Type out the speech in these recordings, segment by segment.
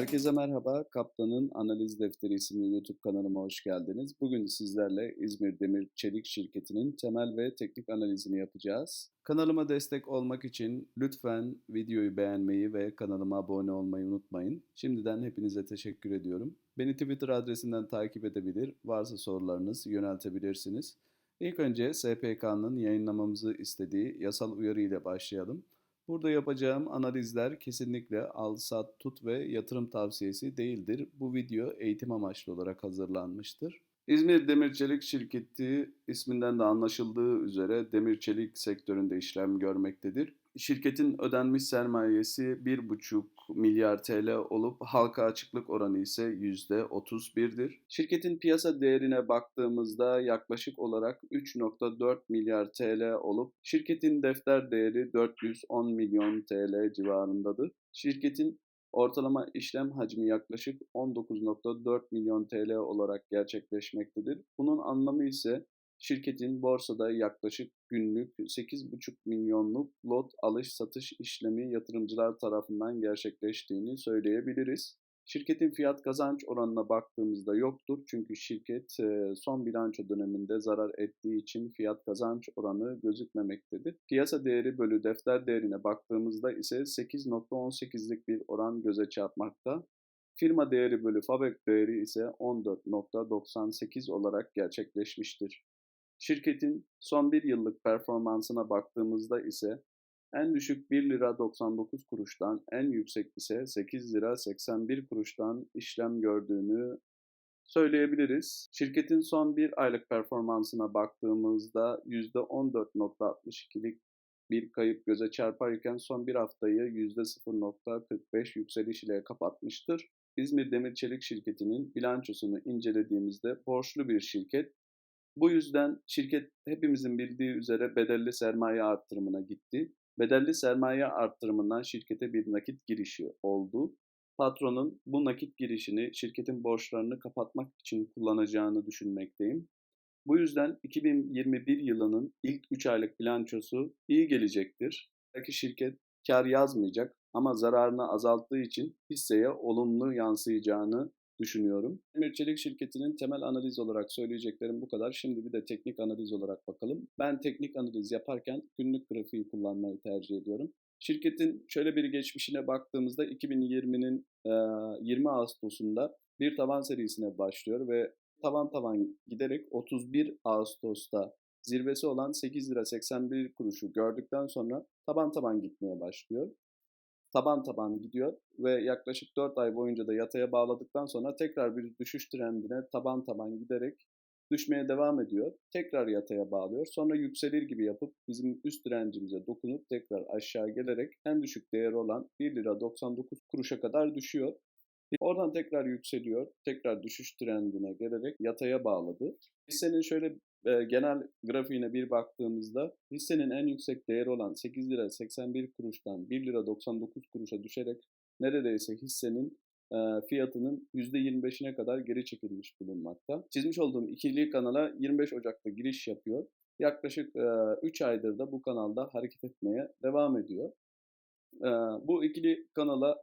Herkese merhaba. Kaptan'ın Analiz Defteri isimli YouTube kanalıma hoş geldiniz. Bugün sizlerle İzmir Demir Çelik Şirketi'nin temel ve teknik analizini yapacağız. Kanalıma destek olmak için lütfen videoyu beğenmeyi ve kanalıma abone olmayı unutmayın. Şimdiden hepinize teşekkür ediyorum. Beni Twitter adresinden takip edebilir, varsa sorularınız yöneltebilirsiniz. İlk önce SPK'nın yayınlamamızı istediği yasal uyarı ile başlayalım. Burada yapacağım analizler kesinlikle al, sat, tut ve yatırım tavsiyesi değildir. Bu video eğitim amaçlı olarak hazırlanmıştır. İzmir Demir Çelik Şirketi isminden de anlaşıldığı üzere demir çelik sektöründe işlem görmektedir. Şirketin ödenmiş sermayesi 1,5 milyar TL olup halka açıklık oranı ise %31'dir. Şirketin piyasa değerine baktığımızda yaklaşık olarak 3.4 milyar TL olup şirketin defter değeri 410 milyon TL civarındadır. Şirketin Ortalama işlem hacmi yaklaşık 19.4 milyon TL olarak gerçekleşmektedir. Bunun anlamı ise şirketin borsada yaklaşık günlük 8,5 milyonluk lot alış satış işlemi yatırımcılar tarafından gerçekleştiğini söyleyebiliriz. Şirketin fiyat kazanç oranına baktığımızda yoktur. Çünkü şirket son bilanço döneminde zarar ettiği için fiyat kazanç oranı gözükmemektedir. Piyasa değeri bölü defter değerine baktığımızda ise 8.18'lik bir oran göze çarpmakta. Firma değeri bölü fabrik değeri ise 14.98 olarak gerçekleşmiştir. Şirketin son bir yıllık performansına baktığımızda ise en düşük 1 lira 99 kuruştan en yüksek ise 8 lira 81 kuruştan işlem gördüğünü söyleyebiliriz. Şirketin son bir aylık performansına baktığımızda %14.62'lik bir kayıp göze çarparken son bir haftayı %0.45 yükseliş ile kapatmıştır. İzmir Demir Çelik Şirketi'nin bilançosunu incelediğimizde borçlu bir şirket. Bu yüzden şirket hepimizin bildiği üzere bedelli sermaye arttırımına gitti. Bedelli sermaye arttırımından şirkete bir nakit girişi oldu. Patronun bu nakit girişini şirketin borçlarını kapatmak için kullanacağını düşünmekteyim. Bu yüzden 2021 yılının ilk 3 aylık bilançosu iyi gelecektir. Belki şirket kar yazmayacak ama zararını azalttığı için hisseye olumlu yansıyacağını düşünüyorum. Demir Çelik şirketinin temel analiz olarak söyleyeceklerim bu kadar. Şimdi bir de teknik analiz olarak bakalım. Ben teknik analiz yaparken günlük grafiği kullanmayı tercih ediyorum. Şirketin şöyle bir geçmişine baktığımızda 2020'nin 20 Ağustos'unda bir tavan serisine başlıyor ve tavan tavan giderek 31 Ağustos'ta zirvesi olan 8 lira 81 kuruşu gördükten sonra taban taban gitmeye başlıyor taban taban gidiyor ve yaklaşık 4 ay boyunca da yataya bağladıktan sonra tekrar bir düşüş trendine taban taban giderek düşmeye devam ediyor. Tekrar yataya bağlıyor. Sonra yükselir gibi yapıp bizim üst direncimize dokunup tekrar aşağı gelerek en düşük değeri olan 1 lira 99 kuruşa kadar düşüyor. Oradan tekrar yükseliyor. Tekrar düşüş trendine gelerek yataya bağladı. Hissenin şöyle e, genel grafiğine bir baktığımızda hissenin en yüksek değeri olan 8 lira 81 kuruştan 1 lira 99 kuruşa düşerek neredeyse hissenin e, fiyatının %25'ine kadar geri çekilmiş bulunmakta. Çizmiş olduğum ikili kanala 25 Ocak'ta giriş yapıyor. Yaklaşık e, 3 aydır da bu kanalda hareket etmeye devam ediyor. E, bu ikili kanala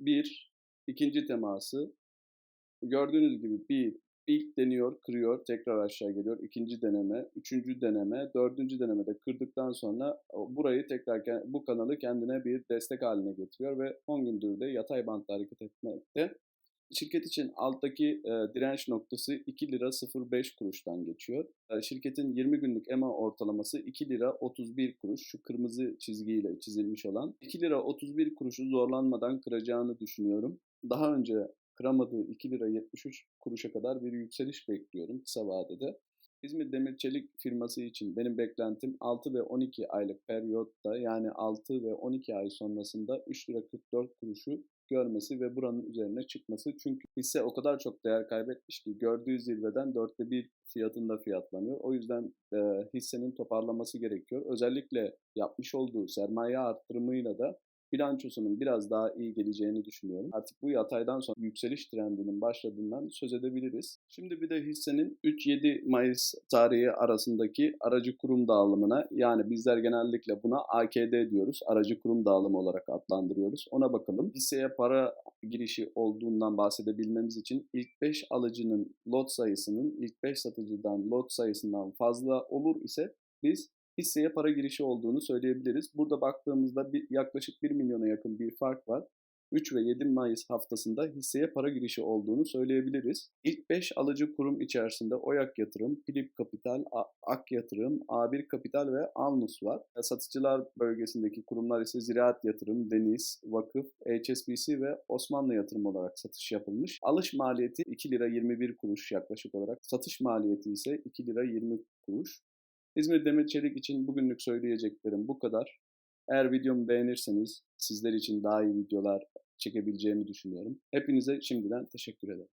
bir, ikinci teması gördüğünüz gibi bir İlk deniyor, kırıyor, tekrar aşağı geliyor. İkinci deneme, üçüncü deneme, dördüncü denemede kırdıktan sonra burayı tekrar bu kanalı kendine bir destek haline getiriyor ve 10 gündür de yatay bantta hareket etmekte. Şirket için alttaki e, direnç noktası 2 lira 05 kuruştan geçiyor. E, şirketin 20 günlük EMA ortalaması 2 lira 31 kuruş. Şu kırmızı çizgiyle çizilmiş olan 2 lira 31 kuruşu zorlanmadan kıracağını düşünüyorum. Daha önce kıramadığı 2 lira 73 kuruşa kadar bir yükseliş bekliyorum kısa vadede. İzmir Demir Çelik firması için benim beklentim 6 ve 12 aylık periyotta yani 6 ve 12 ay sonrasında 3 lira 44 kuruşu görmesi ve buranın üzerine çıkması. Çünkü hisse o kadar çok değer kaybetmiş ki gördüğü zirveden dörtte bir fiyatında fiyatlanıyor. O yüzden e, hissenin toparlaması gerekiyor. Özellikle yapmış olduğu sermaye arttırımıyla da bilançosunun biraz daha iyi geleceğini düşünüyorum. Artık bu yataydan sonra yükseliş trendinin başladığından söz edebiliriz. Şimdi bir de hissenin 3-7 Mayıs tarihi arasındaki aracı kurum dağılımına yani bizler genellikle buna AKD diyoruz. Aracı kurum dağılımı olarak adlandırıyoruz. Ona bakalım. Hisseye para girişi olduğundan bahsedebilmemiz için ilk 5 alıcının lot sayısının ilk 5 satıcıdan lot sayısından fazla olur ise biz hisseye para girişi olduğunu söyleyebiliriz. Burada baktığımızda bir, yaklaşık 1 milyona yakın bir fark var. 3 ve 7 Mayıs haftasında hisseye para girişi olduğunu söyleyebiliriz. İlk 5 alıcı kurum içerisinde Oyak Yatırım, Philip Kapital, Ak Yatırım, A1 Kapital ve Alnus var. Satıcılar bölgesindeki kurumlar ise Ziraat Yatırım, Deniz, Vakıf, HSBC ve Osmanlı Yatırım olarak satış yapılmış. Alış maliyeti 2 lira 21 kuruş yaklaşık olarak. Satış maliyeti ise 2 lira 20 kuruş. İzmir Demir Çelik için bugünlük söyleyeceklerim bu kadar. Eğer videomu beğenirseniz sizler için daha iyi videolar çekebileceğimi düşünüyorum. Hepinize şimdiden teşekkür ederim.